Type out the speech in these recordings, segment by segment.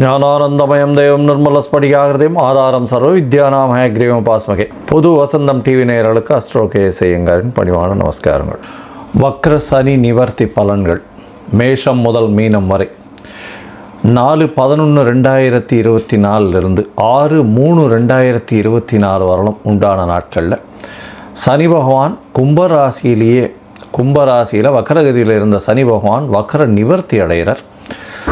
ஞானானந்தமயம் தெய்வம் நிர்மலஸ்படிகாகிருதியும் ஆதாரம் சர்வ வித்யானாம் ஹயக்ரீவம் பாஸ்மகே. புது வசந்தம் டிவி நேயர்களுக்கு அஸ்ட்ரோகே பணிவான நமஸ்காரங்கள். வக்ர சனி நிவர்த்தி பலன்கள். மேஷம் முதல் மீனம் வரை. நாலு பதினொன்று ரெண்டாயிரத்தி இருபத்தி நாலுலேருந்து ஆறு மூணு ரெண்டாயிரத்தி இருபத்தி நாலு வரலும் உண்டான நாட்களில் சனி பகவான் கும்பராசியிலேயே கும்பராசியில் வக்கரகதியில் இருந்த சனி பகவான் வக்கர நிவர்த்தி அடைகிறார்.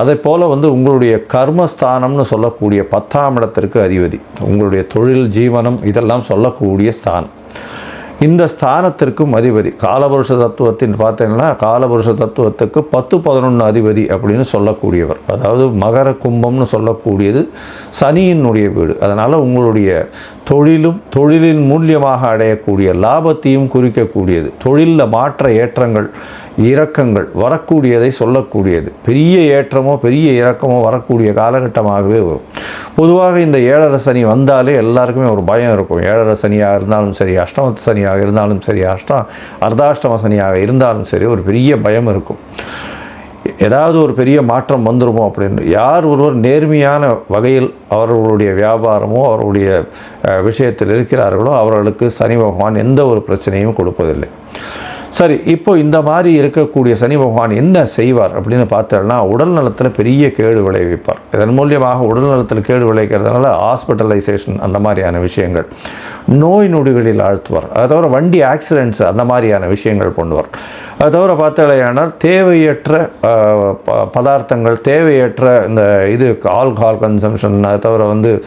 அதே போல் வந்து உங்களுடைய கர்மஸ்தானம்னு சொல்லக்கூடிய பத்தாம் இடத்திற்கு அதிபதி. உங்களுடைய தொழில் ஜீவனம் இதெல்லாம் சொல்லக்கூடிய ஸ்தானம். இந்த ஸ்தானத்திற்கும் அதிபதி. காலபுருஷ தத்துவத்தின் பார்த்தீங்கன்னா காலபுருஷ தத்துவத்துக்கு பத்து பதினொன்று அதிபதி அப்படின்னு சொல்லக்கூடியவர். அதாவது மகர கும்பம்னு சொல்லக்கூடியது சனியினுடைய வீடு. அதனால் உங்களுடைய தொழிலும் தொழிலின் மூலியமாக அடையக்கூடிய லாபத்தையும் குறிக்கக்கூடியது. தொழிலில் மாற்ற ஏற்றங்கள் இறக்கங்கள் வரக்கூடியதை சொல்லக்கூடியது. பெரிய ஏற்றமோ பெரிய இறக்கமோ வரக்கூடிய காலகட்டமாகவே வரும். பொதுவாக இந்த ஏழரை சனி வந்தாலே எல்லாருக்குமே ஒரு பயம் இருக்கும். ஏழரை சனியாக இருந்தாலும் சரி அஷ்டமத்து சனியாக இருந்தாலும் சரி அஷ்டம் அர்த்தாஷ்டம சனியாக இருந்தாலும் சரி ஒரு பெரிய பயம் இருக்கும். ஏதாவது ஒரு பெரிய மாற்றம் வந்துருமோ அப்படின்னு. யார் ஒருவர் நேர்மையான வகையில் அவர்களுடைய வியாபாரமோ அவருடைய விஷயத்தில் இருக்கிறார்களோ அவர்களுக்கு சனி பகவான் எந்த ஒரு பிரச்சனையும் கொடுப்பதில்லை. சரி இப்போ இந்த மாதிரி இருக்கக்கூடிய சனி பகவான் என்ன செய்வார் அப்படின்னு பார்த்தோம்னா உடல் நலத்தில் பெரிய கேடு விளைவிப்பார். இதன் மூலியமாக உடல் நலத்தில் கேடு விளைவிக்கிறதுனால ஹாஸ்பிட்டலைசேஷன் அந்த மாதிரியான விஷயங்கள். நோய் நொடிகளில் ஆழ்த்துவார். அதை தவிர வண்டி ஆக்சிடென்ட்ஸ் அந்த மாதிரியான விஷயங்கள் பண்ணுவார். அது தவிர பார்த்தாலேயானால் தேவையற்ற ப- பதார்த்தங்கள் தேவையற்ற இந்த இது ஆல்கஹால் கன்சம்ஷன் அது தவிர வந்து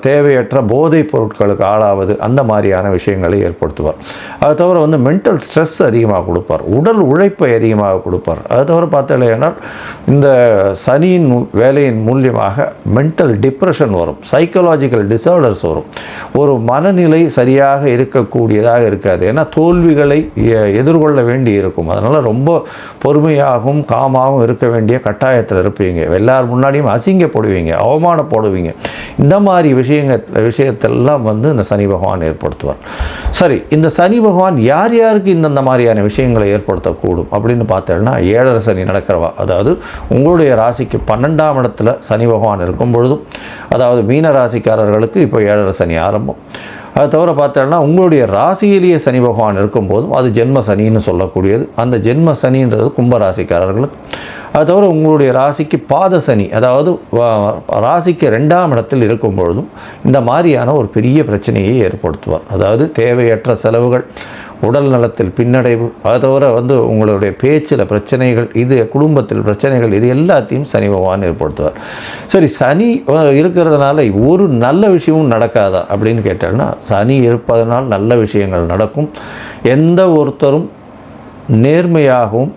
தேவையற்ற போதைப் பொருட்களுக்கு ஆளாவது அந்த மாதிரியான விஷயங்களை ஏற்படுத்துவார். அது தவிர வந்து மென்டல் ஸ்ட்ரெஸ் அதிகமாக கொடுப்பார். உடல் உழைப்பை அதிகமாக கொடுப்பார். அது தவிர பார்த்தாலேயானால் இந்த சனியின் வேலையின் மூலியமாக மென்டல் டிப்ரெஷன் வரும். சைக்கலாஜிக்கல் டிசார்டர்ஸ் வரும். ஒரு மனநிலை சரியாக இருக்கக்கூடியதாக இருக்காது. ஏன்னா தோல்விகளை எ- எதிர்கொள்ள வேண்டி இருக்கும் அதனால் ரொம்ப பொறுமையாகவும் காமாகவும் இருக்க வேண்டிய கட்டாயத்தில் இருப்பீங்க. எல்லார் முன்னாடியும் அசிங்கப்படுவீங்க அவமானப்படுவீங்க. இந்த மாதிரி விஷயங்க விஷயத்தெல்லாம் வந்து இந்த சனி பகவான் ஏற்படுத்துவார். சரி இந்த சனி பகவான் யார் யாருக்கு இந்தந்த மாதிரியான விஷயங்களை ஏற்படுத்தக்கூடும் அப்படின்னு பார்த்தோம்னா ஏழரை சனி நடக்கிறவா. அதாவது உங்களுடைய ராசிக்கு பன்னெண்டாம் இடத்துல சனி பகவான் இருக்கும் பொழுதும் அதாவது மீன ராசிக்காரர்களுக்கு இப்போ ஏழரை சனி ஆரம்பம். அது தவிர பார்த்தோன்னா உங்களுடைய ராசியிலேயே சனி பகவான் இருக்கும்போதும் அது ஜென்ம சனின்னு சொல்லக்கூடியது. அந்த ஜென்ம சனின்றது கும்ப ராசிக்காரர்களுக்கு அது தவிர உங்களுடைய ராசிக்கு பாத சனி அதாவது ராசிக்கு ரெண்டாம் இடத்தில் இருக்கும் பொழுதும் இந்த மாதிரியான ஒரு பெரிய பிரச்சனையை ஏற்படுத்துவார். அதாவது தேவையற்ற செலவுகள் உடல் நலத்தில் பின்னடைவு. அதை தவிர வந்து உங்களுடைய பேச்சில் பிரச்சனைகள் இது குடும்பத்தில் பிரச்சனைகள் இது எல்லாத்தையும் சனி பகவான் ஏற்படுத்துவார். சரி சனி இருக்கிறதுனால ஒரு நல்ல விஷயமும் நடக்காதா அப்படின்னு கேட்டாங்கன்னா சனி இருப்பதனால் நல்ல விஷயங்கள் நடக்கும். எந்த ஒருத்தரும் நேர்மையாகவும்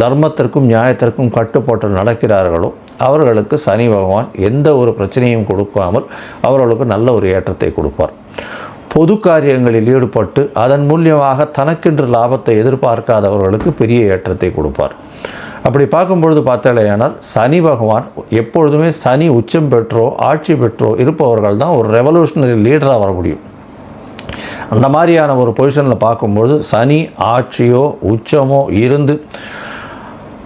தர்மத்திற்கும் நியாயத்திற்கும் கட்டுப்பாட்டு நடக்கிறார்களோ அவர்களுக்கு சனி பகவான் எந்த ஒரு பிரச்சனையும் கொடுக்காமல் அவர்களுக்கு நல்ல ஒரு ஏற்றத்தை கொடுப்பார். பொது காரியங்களில் ஈடுபட்டு அதன் மூலியமாக தனக்கென்று லாபத்தை எதிர்பார்க்காதவர்களுக்கு பெரிய ஏற்றத்தை கொடுப்பார். அப்படி பார்க்கும்பொழுது பார்த்தாலேயானால் சனி பகவான் எப்பொழுதுமே சனி உச்சம் பெற்றோ ஆட்சி பெற்றோ இருப்பவர்கள் தான் ஒரு ரெவல்யூஷனரி லீடராக வர முடியும். அந்த மாதிரியான ஒரு பொசிஷனில் பார்க்கும்பொழுது சனி ஆட்சியோ உச்சமோ இருந்து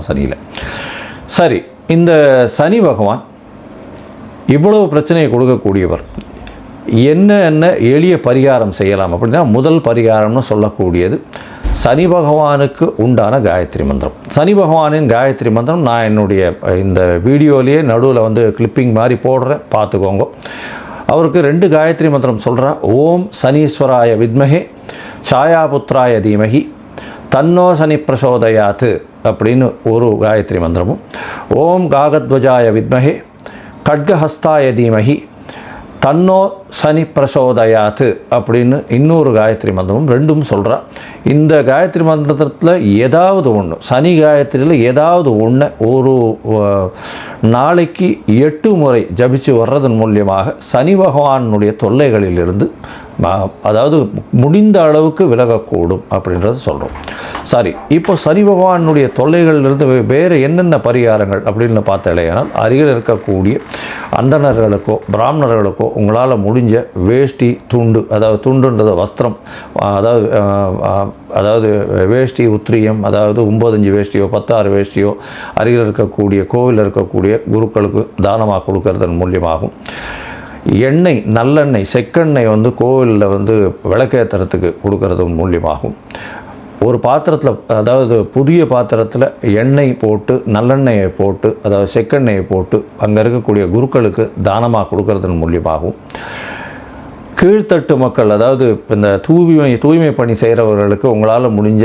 அஷ்டம சனியில் சரி இந்த சனி பகவான் இவ்வளவு பிரச்சனையை கொடுக்கக்கூடியவர். என்ன என்ன எளிய பரிகாரம் செய்யலாம் அப்படின்னா முதல் பரிகாரம்னு சொல்லக்கூடியது சனி பகவானுக்கு உண்டான காயத்ரி மந்திரம். சனி பகவானின் காயத்ரி மந்திரம் நான் என்னுடைய இந்த வீடியோலேயே நடுவில் வந்து கிளிப்பிங் மாதிரி போடுறேன் பார்த்துக்கோங்க. அவருக்கு ரெண்டு காயத்ரி மந்திரம் சொல்கிறா ஓம் சனீஸ்வராய வித்மகே சாயாபுத்ராய தீமகி தன்னோ சனி பிரசோதயாத்து அப்படின்னு ஒரு காயத்ரி மந்திரமும் ஓம் காகத்வஜாய வித்மகே கட்கஹஸ்தாய தீமகி தன்னோ சனி பிரசோதயாத்து அப்படின்னு இன்னொரு காயத்ரி மந்திரமும் ரெண்டும் சொல்கிறா இந்த காயத்ரி மந்திரத்தில் ஏதாவது ஒன்று சனி காயத்ரியில் ஏதாவது ஒன்று ஒரு நாளைக்கு எட்டு முறை ஜபிச்சு வர்றதன் மூலியமாக சனி பகவானுடைய தொல்லைகளிலிருந்து அதாவது முடிந்த அளவுக்கு விலகக்கூடும் அப்படின்றத சொல்கிறோம் சரி இப்போ சரி பகவானுடைய தொல்லைகளிலிருந்து வேறு என்னென்ன பரிகாரங்கள் அப்படின்னு பார்த்தாலேயானால் அருகில் இருக்கக்கூடிய அந்தணர்களுக்கோ பிராமணர்களுக்கோ உங்களால் முடிஞ்ச வேஷ்டி துண்டு அதாவது துண்டுன்றது வஸ்திரம் அதாவது அதாவது வேஷ்டி உத்திரியம் அதாவது ஒம்பதஞ்சு வேஷ்டியோ பத்தாறு வேஷ்டியோ அருகில் இருக்கக்கூடிய கோவிலில் இருக்கக்கூடிய குருக்களுக்கு தானமாக கொடுக்கறதன் மூலியமாகும். எண்ணெய் நல்லெண்ணெய் செக்கெண்ணெய் வந்து கோவிலில் வந்து விளக்கேற்றுறதுக்கு கொடுக்கறது மூலியமாகும். ஒரு பாத்திரத்தில் அதாவது புதிய பாத்திரத்தில் எண்ணெய் போட்டு நல்லெண்ணெயை போட்டு அதாவது செக்கெண்ணெயை போட்டு அங்கே இருக்கக்கூடிய குருக்களுக்கு தானமாக கொடுக்கறதன் மூலியமாகும் கீழ்த்தட்டு மக்கள் அதாவது இந்த தூய்மை தூய்மை பணி செய்கிறவர்களுக்கு உங்களால் முடிஞ்ச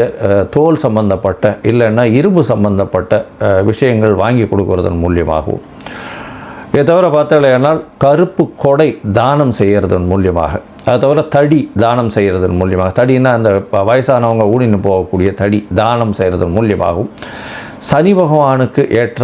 தோல் சம்பந்தப்பட்ட இல்லைன்னா இரும்பு சம்பந்தப்பட்ட விஷயங்கள் வாங்கி கொடுக்கறதன் மூலியமாகவும் இதை தவிர பார்த்தாலேனால் கருப்பு கொடை தானம் செய்கிறதன் மூலியமாக அதை தவிர தடி தானம் செய்கிறதன் மூலியமாக தடின்னா அந்த வயசானவங்க ஊடின்னு போகக்கூடிய தடி தானம் செய்கிறதன் மூலியமாகவும் சனி பகவானுக்கு ஏற்ற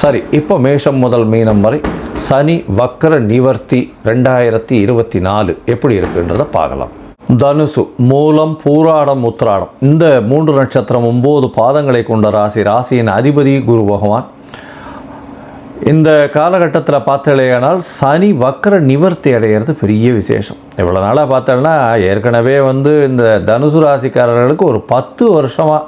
சரி இப்போ மேஷம் முதல் மீனம் வரை சனி வக்கர நிவர்த்தி ரெண்டாயிரத்தி இருபத்தி நாலு எப்படி இருக்குன்றதை பார்க்கலாம். தனுசு மூலம் பூராடம் உத்திராடம். இந்த மூன்று நட்சத்திரம் ஒம்பது பாதங்களை கொண்ட ராசி ராசியின் அதிபதி குரு பகவான். இந்த காலகட்டத்தில் பார்த்தலையானால் சனி வக்கர நிவர்த்தி அடைகிறது பெரிய விசேஷம். இவ்வளோ நாளாக பார்த்தேன்னா ஏற்கனவே வந்து இந்த தனுசு ராசிக்காரர்களுக்கு ஒரு பத்து வருஷமாக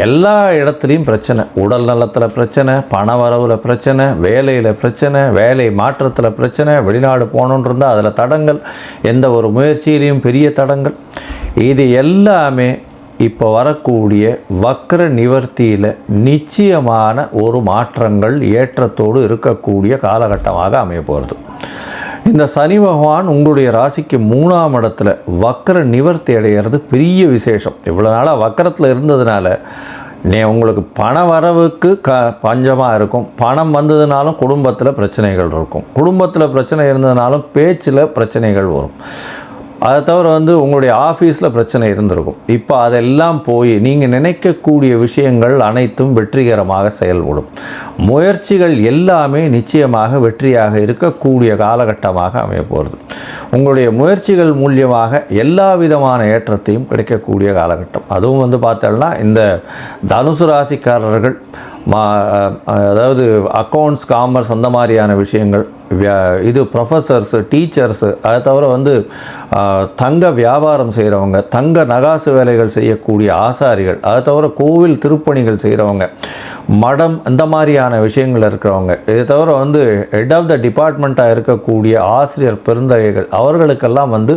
எல்லா இடத்துலையும் பிரச்சனை. உடல் நலத்தில் பிரச்சனை பண வரவில் பிரச்சனை வேலையில் பிரச்சனை வேலை மாற்றத்தில் பிரச்சனை வெளிநாடு போகணுன்றிருந்தால் அதில் தடங்கள் எந்த ஒரு முயற்சியிலையும் பெரிய தடங்கள். இது எல்லாமே இப்போ வரக்கூடிய வக்ர நிவர்த்தியில் நிச்சயமான ஒரு மாற்றங்கள் ஏற்றத்தோடு இருக்கக்கூடிய காலகட்டமாக அமைய போகிறது இந்த சனி பகவான் உங்களுடைய ராசிக்கு மூணாம் இடத்துல வக்கர நிவர்த்தி அடைகிறது பெரிய விசேஷம். இவ்வளோ நாளாக வக்கரத்தில் இருந்ததுனால நீ உங்களுக்கு பண வரவுக்கு க பஞ்சமாக இருக்கும். பணம் வந்ததுனாலும் குடும்பத்தில் பிரச்சனைகள் இருக்கும். குடும்பத்தில் பிரச்சனை இருந்ததுனாலும் பேச்சில் பிரச்சனைகள் வரும். அதை தவிர வந்து உங்களுடைய ஆஃபீஸில் பிரச்சனை இருந்திருக்கும். இப்போ அதெல்லாம் போய் நீங்கள் நினைக்கக்கூடிய விஷயங்கள் அனைத்தும் வெற்றிகரமாக செயல்படும். முயற்சிகள் எல்லாமே நிச்சயமாக வெற்றியாக இருக்கக்கூடிய காலகட்டமாக அமைய போகிறது உங்களுடைய முயற்சிகள் மூலியமாக எல்லா விதமான ஏற்றத்தையும் கிடைக்கக்கூடிய காலகட்டம். அதுவும் வந்து பார்த்தோம்னா இந்த தனுசு ராசிக்காரர்கள் மா அதாவது அக்கௌண்ட்ஸ் காமர்ஸ் அந்த மாதிரியான விஷயங்கள் வியா- இது ப்ரொஃபஸர்ஸு டீச்சர்ஸு அதை தவிர வந்து தங்க வியாபாரம் செய்கிறவங்க தங்க நகாசு வேலைகள் செய்யக்கூடிய ஆசாரிகள் அதை தவிர கோவில் திருப்பணிகள் செய்கிறவங்க மடம் இந்த மாதிரியான விஷயங்கள் இருக்கிறவங்க இதை தவிர வந்து ஹெட் ஆஃப் த டிபார்ட்மெண்ட்டாக இருக்கக்கூடிய ஆசிரியர் பெருந்தகைகள் அவர்களுக்கெல்லாம் வந்து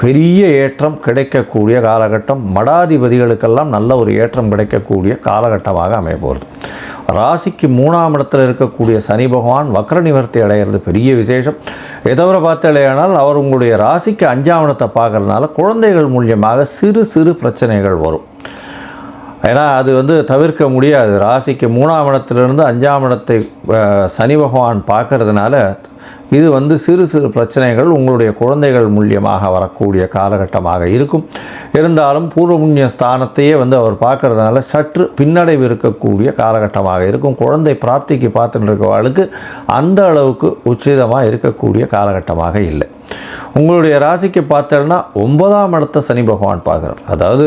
பெரிய ஏற்றம் கிடைக்கக்கூடிய காலகட்டம். மடாதிபதிகளுக்கெல்லாம் நல்ல ஒரு ஏற்றம் கிடைக்கக்கூடிய காலகட்டமாக அமைய போகிறது ராசிக்கு மூணாம் இடத்தில் இருக்கக்கூடிய சனி பகவான் வக்ர நிவர்த்தி அடைகிறது பெரிய விசேஷம். எதவரை பார்த்தாலேயானால் அவர் உங்களுடைய ராசிக்கு அஞ்சாம் இடத்தை பார்க்குறதுனால குழந்தைகள் மூலியமாக சிறு சிறு பிரச்சனைகள் வரும். ஏன்னா அது வந்து தவிர்க்க முடியாது. ராசிக்கு மூணாம் இடத்துலேருந்து அஞ்சாம் இடத்தை சனி பகவான் பார்க்கறதுனால இது வந்து சிறு சிறு பிரச்சனைகள் உங்களுடைய குழந்தைகள் மூலியமாக வரக்கூடிய காலகட்டமாக இருக்கும். இருந்தாலும் பூர்வபுண்ணிய ஸ்தானத்தையே வந்து அவர் பார்க்கறதுனால சற்று பின்னடைவு இருக்கக்கூடிய காலகட்டமாக இருக்கும். குழந்தை பிராப்திக்கு பார்த்துட்டு இருக்கவர்களுக்கு அந்த அளவுக்கு உச்சிதமாக இருக்கக்கூடிய காலகட்டமாக இல்லை. உங்களுடைய ராசிக்கு பார்த்தோன்னா ஒன்பதாம் இடத்த சனி பகவான் பார்க்குறார். அதாவது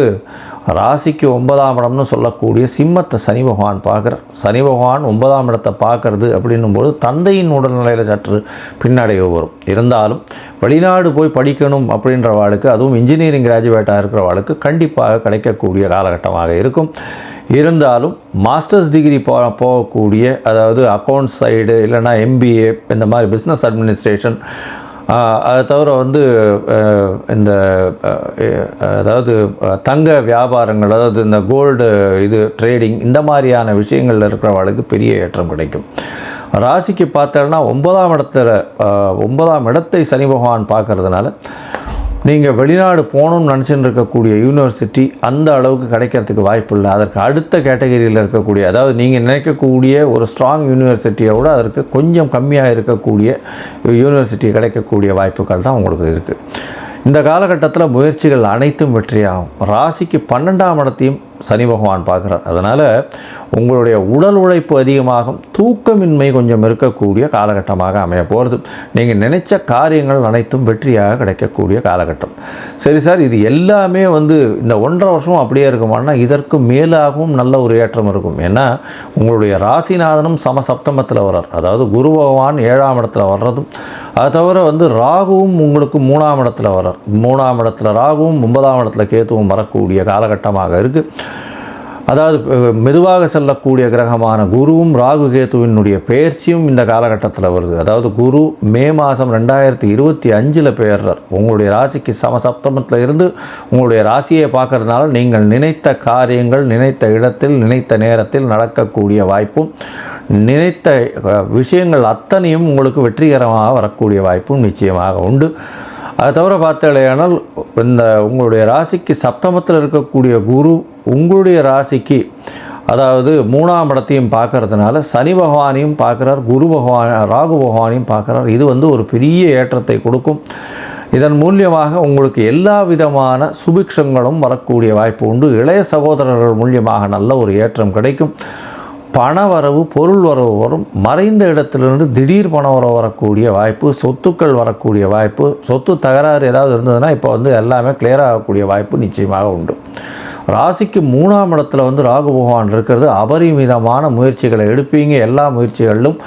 ராசிக்கு ஒன்பதாம் இடம்னு சொல்லக்கூடிய சிம்மத்தை சனி பகவான் பார்க்குறார். சனி பகவான் ஒன்பதாம் இடத்தை பார்க்கறது அப்படின்னும்போது தந்தையின் உடல்நிலையில் சற்று பின்னடைவு வரும். இருந்தாலும் வெளிநாடு போய் படிக்கணும் அப்படின்ற வாழ்க்கை அதுவும் இன்ஜினியரிங் கிராஜுவேட்டாக இருக்கிற வாழ்க்கை கண்டிப்பாக கிடைக்கக்கூடிய காலகட்டமாக இருக்கும். இருந்தாலும் மாஸ்டர்ஸ் டிகிரி போ போகக்கூடிய அதாவது அக்கௌண்ட்ஸ் சைடு இல்லைன்னா எம்பிஏ இந்த மாதிரி பிஸ்னஸ் அட்மினிஸ்ட்ரேஷன் அதை தவிர வந்து இந்த அதாவது தங்க வியாபாரங்கள் அதாவது இந்த கோல்டு இது ட்ரேடிங் இந்த மாதிரியான விஷயங்களில் இருக்கிறவர்களுக்கு பெரிய ஏற்றம் கிடைக்கும். ராசிக்கு பார்த்தோன்னா ஒன்பதாம் இடத்துல ஒன்பதாம் இடத்தை சனி பகவான் பார்க்கறதுனால நீங்கள் வெளிநாடு போகணும்னு நினச்சின்னு இருக்கக்கூடிய யூனிவர்சிட்டி அந்த அளவுக்கு கிடைக்கிறதுக்கு வாய்ப்பு இல்லை. அதற்கு அடுத்த கேட்டகரியில் இருக்கக்கூடிய அதாவது நீங்கள் நினைக்கக்கூடிய ஒரு ஸ்ட்ராங் யூனிவர்சிட்டியை விட அதற்கு கொஞ்சம் கம்மியாக இருக்கக்கூடிய யூனிவர்சிட்டி கிடைக்கக்கூடிய வாய்ப்புகள் தான் உங்களுக்கு இருக்குது இந்த காலகட்டத்தில் முயற்சிகள் அனைத்தும் வெற்றியாகும். ராசிக்கு பன்னெண்டாம் இடத்தையும் சனி பகவான் பார்க்குறார். அதனால் உங்களுடைய உடல் உழைப்பு அதிகமாகும் தூக்கமின்மை கொஞ்சம் இருக்கக்கூடிய காலகட்டமாக அமைய போகிறது நீங்கள் நினைச்ச காரியங்கள் அனைத்தும் வெற்றியாக கிடைக்கக்கூடிய காலகட்டம். சரி சார் இது எல்லாமே வந்து இந்த ஒன்றரை வருஷம் அப்படியே இருக்குமானா இதற்கு மேலாகவும் நல்ல ஒரு ஏற்றம் இருக்கும். ஏன்னா உங்களுடைய ராசிநாதனும் சமசப்தமத்தில் வர்றார். அதாவது குரு பகவான் ஏழாம் இடத்துல வர்றதும் அது தவிர வந்து ராகுவும் உங்களுக்கு மூணாம் இடத்துல வர்றார். மூணாம் இடத்துல ராகுவும் ஒன்பதாம் இடத்துல கேத்துவும் வரக்கூடிய காலகட்டமாக இருக்குது அதாவது மெதுவாக செல்லக்கூடிய கிரகமான குருவும் ராகு கேத்துவினுடைய பெயர்ச்சியும் இந்த காலகட்டத்தில் வருது. அதாவது குரு மே மாதம் ரெண்டாயிரத்தி இருபத்தி அஞ்சில் பெயர்றார். உங்களுடைய ராசிக்கு சமசப்தமத்தில் இருந்து உங்களுடைய ராசியை பார்க்கறதுனால நீங்கள் நினைத்த காரியங்கள் நினைத்த இடத்தில் நினைத்த நேரத்தில் நடக்கக்கூடிய வாய்ப்பும் நினைத்த விஷயங்கள் அத்தனையும் உங்களுக்கு வெற்றிகரமாக வரக்கூடிய வாய்ப்பும் நிச்சயமாக உண்டு. அதை தவிர பார்த்தாலேயானால் இந்த உங்களுடைய ராசிக்கு சப்தமத்தில் இருக்கக்கூடிய குரு உங்களுடைய ராசிக்கு அதாவது மூணாம் இடத்தையும் பார்க்கறதுனால சனி பகவானையும் பார்க்குறார் குரு பகவான் ராகு பகவானையும் பார்க்குறார். இது வந்து ஒரு பெரிய ஏற்றத்தை கொடுக்கும். இதன் மூலியமாக உங்களுக்கு எல்லா விதமான சுபிக்ஷங்களும் வரக்கூடிய வாய்ப்பு உண்டு. இளைய சகோதரர்கள் மூலியமாக நல்ல ஒரு ஏற்றம் கிடைக்கும். பண வரவு பொருள் வரவு வரும். மறைந்த இடத்துலேருந்து திடீர் பண வரவு வரக்கூடிய வாய்ப்பு சொத்துக்கள் வரக்கூடிய வாய்ப்பு சொத்து தகராறு ஏதாவது இருந்ததுன்னா இப்போ வந்து எல்லாமே கிளியர் ஆகக்கூடிய வாய்ப்பு நிச்சயமாக உண்டு. ராசிக்கு மூணாம் இடத்துல வந்து ராகு பகவான் இருக்கிறது. அபரிமிதமான முயற்சிகளை எடுப்பீங்க. எல்லா முயற்சிகளிலும்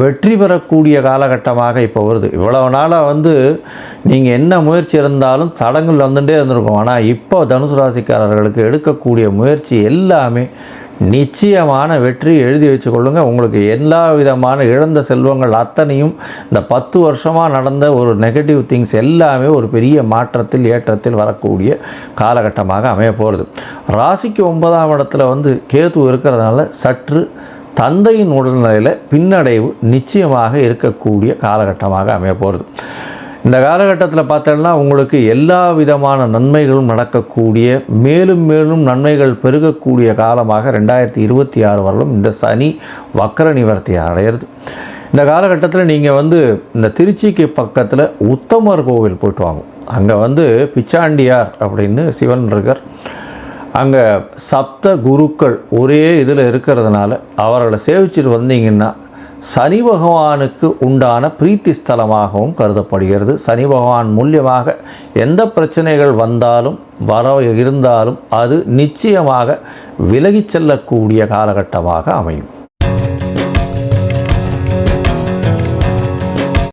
வெற்றி பெறக்கூடிய காலகட்டமாக இப்போ வருது. இவ்வளவு நாளாக வந்து நீங்கள் என்ன முயற்சி இருந்தாலும் தடங்கள் வந்துட்டே இருந்திருக்கும். ஆனால் இப்போ தனுசு ராசிக்காரர்களுக்கு எடுக்கக்கூடிய முயற்சி எல்லாமே நிச்சயமான வெற்றி எழுதி வச்சுக்கொள்ளுங்க. உங்களுக்கு எல்லா விதமான இழந்த செல்வங்கள் அத்தனையும் இந்த பத்து வருஷமாக நடந்த ஒரு நெகட்டிவ் திங்ஸ் எல்லாமே ஒரு பெரிய மாற்றத்தில் ஏற்றத்தில் வரக்கூடிய காலகட்டமாக அமைய போகிறது ராசிக்கு ஒன்பதாம் இடத்துல வந்து கேது இருக்கிறதுனால சற்று தந்தையின் உடல்நிலையில் பின்னடைவு நிச்சயமாக இருக்கக்கூடிய காலகட்டமாக அமைய போகிறது இந்த காலகட்டத்தில் பார்த்தோம்னா உங்களுக்கு எல்லா விதமான நன்மைகளும் நடக்கக்கூடிய மேலும் மேலும் நன்மைகள் பெருகக்கூடிய காலமாக ரெண்டாயிரத்தி இருபத்தி ஆறு வரலும் இந்த சனி வக்கர நிவர்த்தி அடையிறது. இந்த காலகட்டத்தில் நீங்கள் வந்து இந்த திருச்சிக்கு பக்கத்தில் உத்தமர் கோவில் போயிட்டு வாங்க. அங்கே வந்து பிச்சாண்டியார் அப்படின்னு சிவன் இருக்கார். அங்கே சப்த குருக்கள் ஒரே இதில் இருக்கிறதுனால அவர்களை சேவிச்சிட்டு வந்தீங்கன்னா சனி பகவானுக்கு உண்டான பிரீத்தி ஸ்தலமாகவும் கருதப்படுகிறது. சனி பகவான் மூலியமாக எந்த பிரச்சனைகள் வந்தாலும் வர இருந்தாலும் அது நிச்சயமாக விலகிச் செல்லக்கூடிய காலகட்டமாக அமையும்.